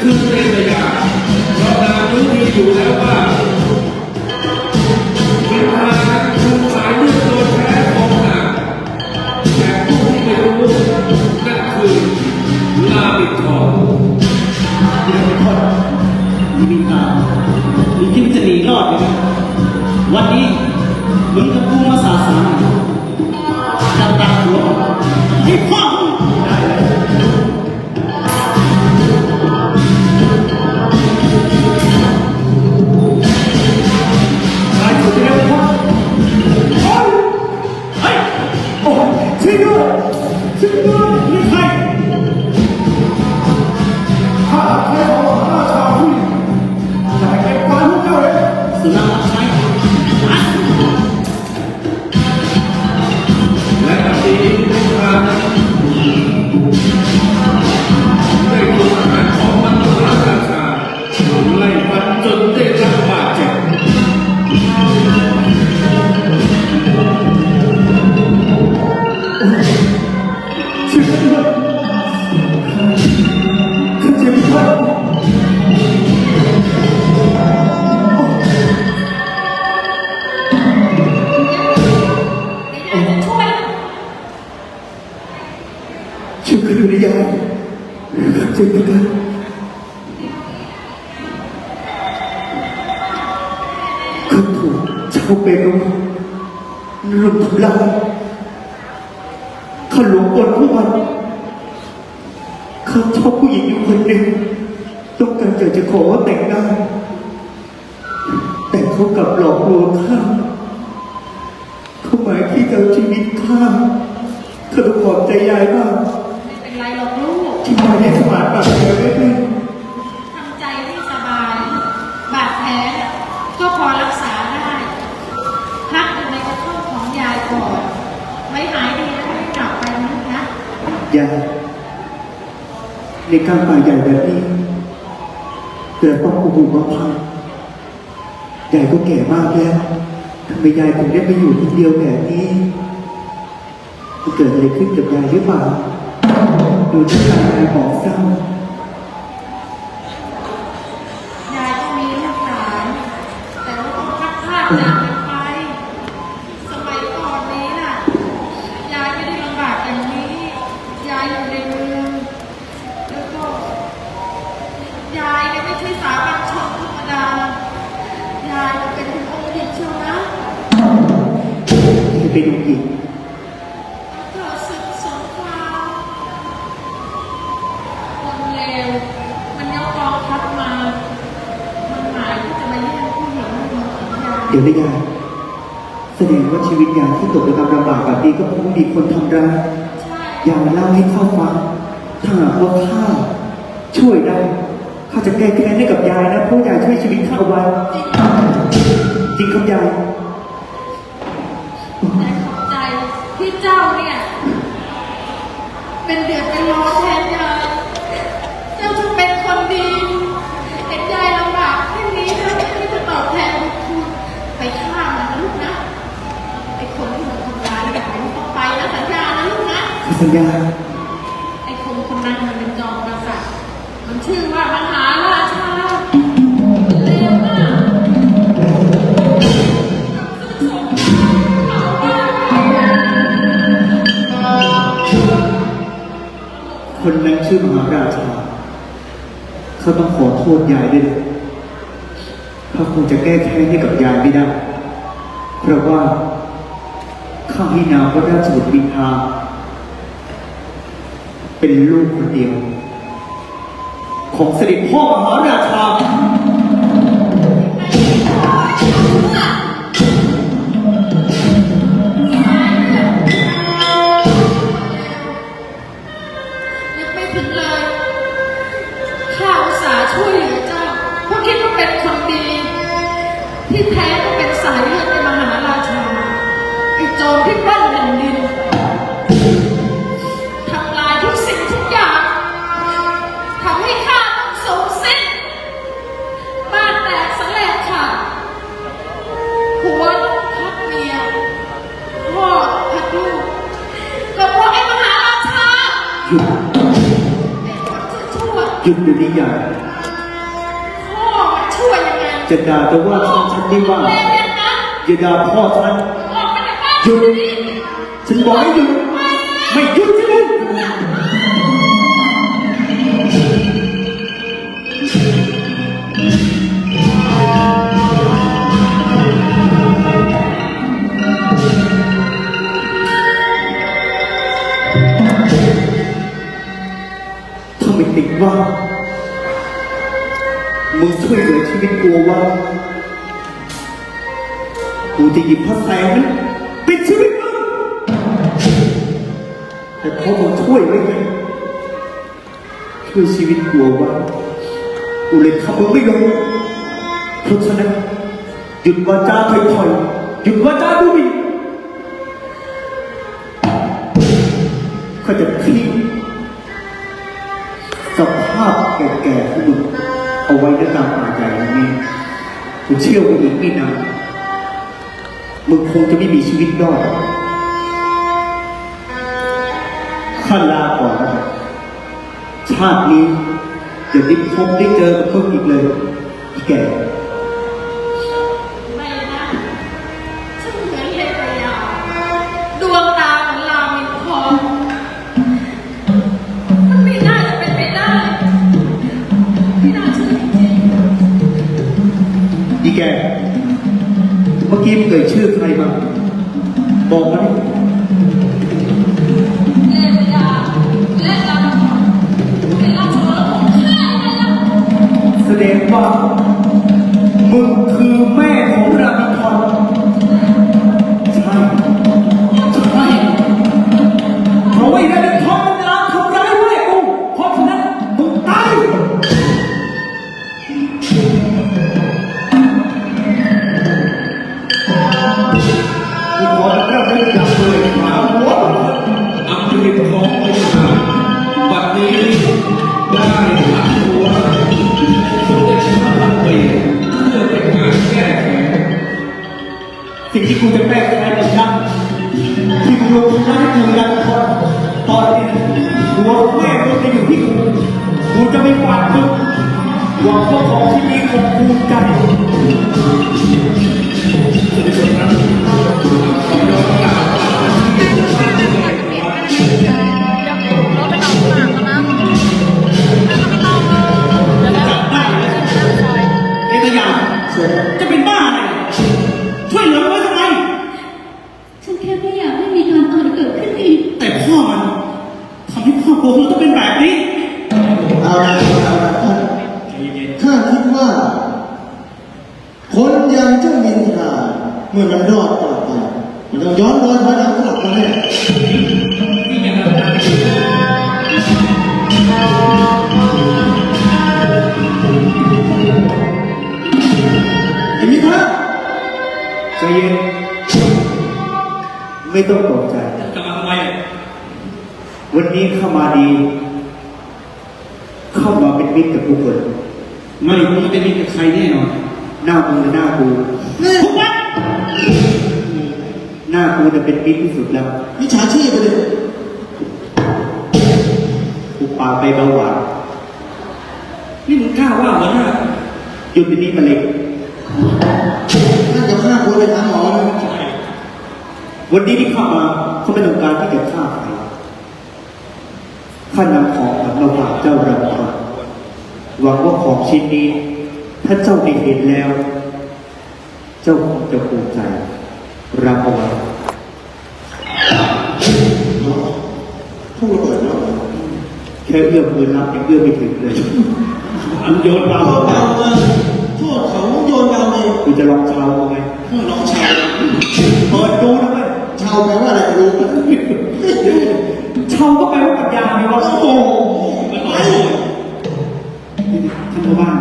คือเรนยาเพ จ็บเหมือนกันข้าถูกเจ้าเปรตรุมทำลายข้าหลงกลพวกมันข้าชอบผู้หญิงอยู่คนหนึ่งต้องการอยากจะขอว่าแต่งงานแต่เขากลับหลอกลวงข้าเขาหมายที่จะชีวิตข้าข้าต้องขอบใจยายมาก ที่มาให้สมานปากเดียวได้เลยทำใจให้สบาย บาดแผลก็พอรักษาได้ พักอยู่ในกระท่อมของยายก่อน ไว้หายดีแล้วไม่กลับไปนะลูกนะยายในการป่าใหญ่แบบนี้เกิดต้องอุบุมะพังยายก็แก่มากแล้วทำไมยายถึงได้มาอยู่คนเดียวแบบนี้มันเกิดอะไรขึ้นกับยายหรือเปล่า ดูหน้าตายายบองเศร้ายายก็มีลูกหลานแต่ว่าต้องพัดพลาดจากกันไของยายเดี๋ยวนะยายแสดงว่าชีวิตยายที่ตกในความลำบากแบบนี้ก็เพราะว่ามีคนทำร้ายใช่ยายเล่าให้ข้าฟังถ้าหากว่าข้าช่วยได้ข้าจะแก้แค้นให้กับยายนะเพราะยายช่วยชีวิตข้าเอาไว้จริงครับยายแต่ขอบใจที่เจ้าเนี่ย เป็นเดือดเป็นร้อนแทนยาย เจ้าจะเป็นคนดีเห็นยายลำบากแค่นี้เจ้าไม่จะตอบแทนบุญคุณไปฆ่ามันนะลูกนะ ไอ้คนที่มันทำร้ายอย่าให้มันต้องไปนะสัญญานะลูกนะ ข้า สัญญา ไอ้คนคนนั้นมันเป็นจอมกษัตริย์มันชื่อว่ามหาราชาเลวมากคนนั้นชื่อมหาราชา เขาต้องขอโทษยายด้วยนะเขาคงจะแก้แค้นให้กับยายไม่ได้ เพราะว่าข้าให้นามว่าราชบุตรบินทา เป็นลูกคนเดียว ของสิริพ่อมหาราชา หยุดไอ้คนช่วๆหยุดอยู่นี้ใหญ่พ่อมันช่วยยังไงจะด่าแต่ว่าฉันฉันไม่ว่าเนี่ยนะอย่าด่าพ่อฉันออกมาจากบ้านหยุดฉันบอกให้หยุดไม่หยุดใช่ไหม ว่ามึงช่วยเหลือชีวิตกูว่ากูจะหยิบพระแสงนั้นปิดชีวิตมึงแต่เพอมึงช่วยไว้ไงช่วยชีวิตกูว่ากูเลยทำมึงไม่ลงเพราะฉะนั้นหยุดวาจาถอยๆหยุดวาจาดูหมิ่นก็จะทิ้ง แก่ๆที่มึงเอาไว้ในตามป่าใหญ่นี้กูเชื่อว่าอีกไม่นานมึงคงจะไม่มีชีวิตรอดข้าลาก่อนนะชาตินี้จะได้พบได้เจอกับพวกอีกเลยอีแก่ บอก สิ่งที่กูจะแก้แค้นอีกครั้งที่กูลงทุนให้กูรันทอนตอนนี้หัวแม่ก็จะอยู่ที่กูกูจะไม่ฝากมึงหวังว่าของที่นี้คงภูมิใจไอ้ตัวอย่างจะเป็นบ้า ไอ้มิทราใจเย็นไม่ต้องตกใจกำลังไปวันนี้เข้ามาดี เข้ามาเป็นมิตรกับทุกคนไม่มึงจะมีกับใครแน่นอนหน้ากูและหน้ากูนี่หน้ากูจะเป็นมิตรที่สุดแล้วมิจฉาชีพไปเลยกูปาไปเบาหวานนี่มึงกล้าว่าเหรอเนี่ยหยุดที่นี้มาเลย ท่านจะฆ่าคนไปหาหมอนะวันนี้ที่เข้ามาเขาไม่ต้องการที่จะฆ่าใครข้านำของมาฝากเจ้ารำพันหวังว่าของชิ้นนี้ถ้าเจ้าได้เห็นแล้ว เจ้าคงจะภูมิใจรับเอาไว้พวกระเบิดเนาะแค่เอื้อมมือรับยังเอื้อมไม่ถึงเลยอันโยนเบาโทษเรา จะลองเช้าเอาไงพวกน้องชาวเปิดดูนะเว้ยชาวแปลว่าอะไรไม่รู้เช่าก็แปลว่าปัญญาไงวะโอ้โหมันต่อท่านพ่อบ้าน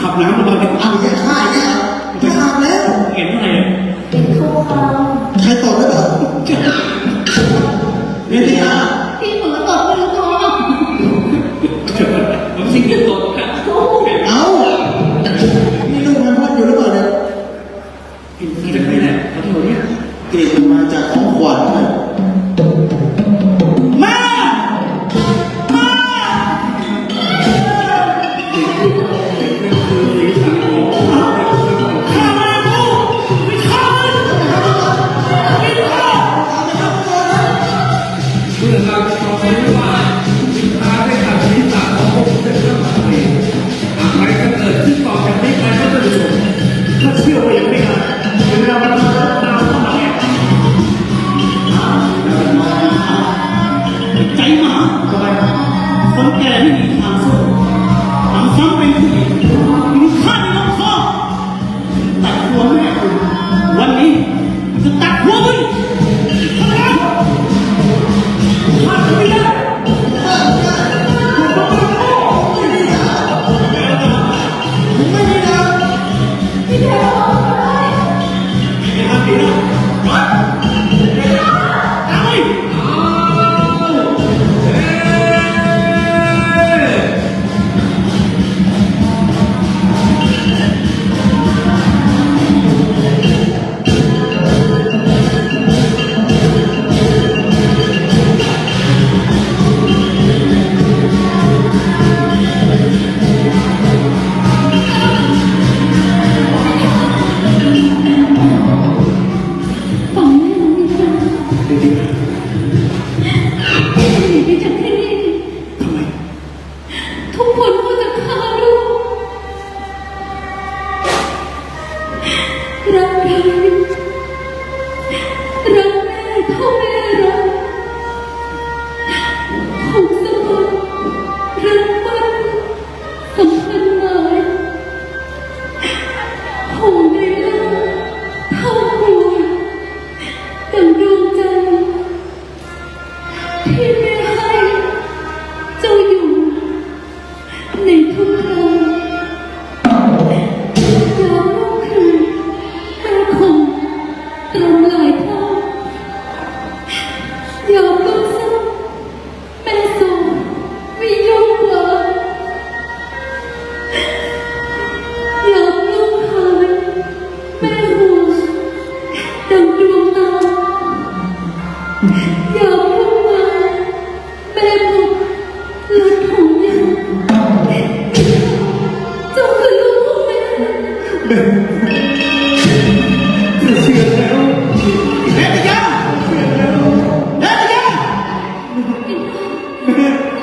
ขับน้ำมาเลยเอา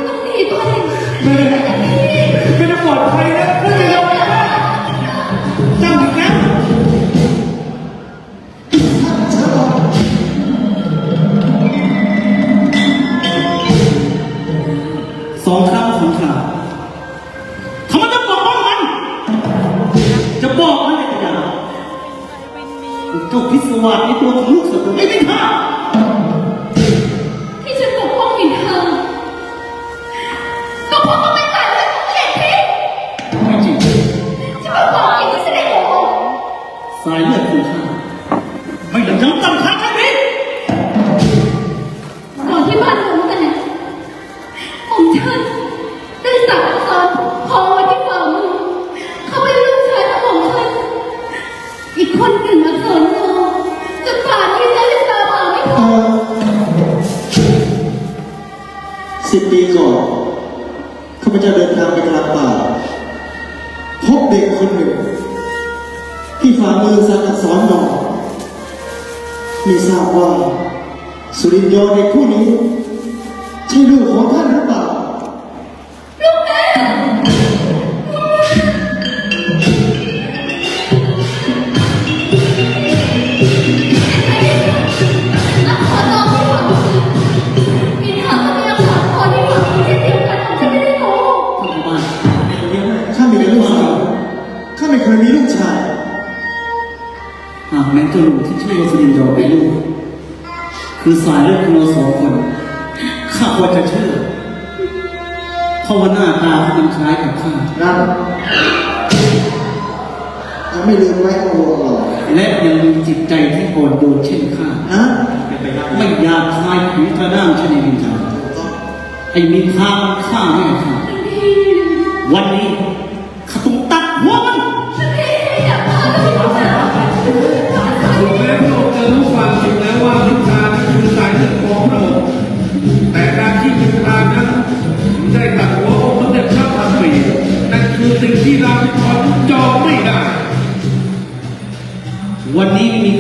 ต้องหนีตัวเอ สิบปีก่อนข้าพเจ้าเดินทางไปกลางป่าพบเด็กคนหนึ่ง ที่ฝ่ามือสักอักษรหนอไม่ทราบว่า สุรินยอในคู่นี้ ใช่ลูกของท่านหรือ แม้จะลุงที่ชื่อว่าสินทร์ไปลูกคือสายเลือดของเราสองคนข้าควรจะเชื่อเพราะว่าหน้าตาที่มันคล้ายกับข้าครับถ้าไม่ลืมไว้ก็หัวหล่อและยังมีจิตใจที่โหดโดนเช่นข้าฮะไม่อยากคลายผิวกระด้างชนิดนี้จ้าไอ้มีพามันฆ่าแม่ข้าวันนี้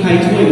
high 20s.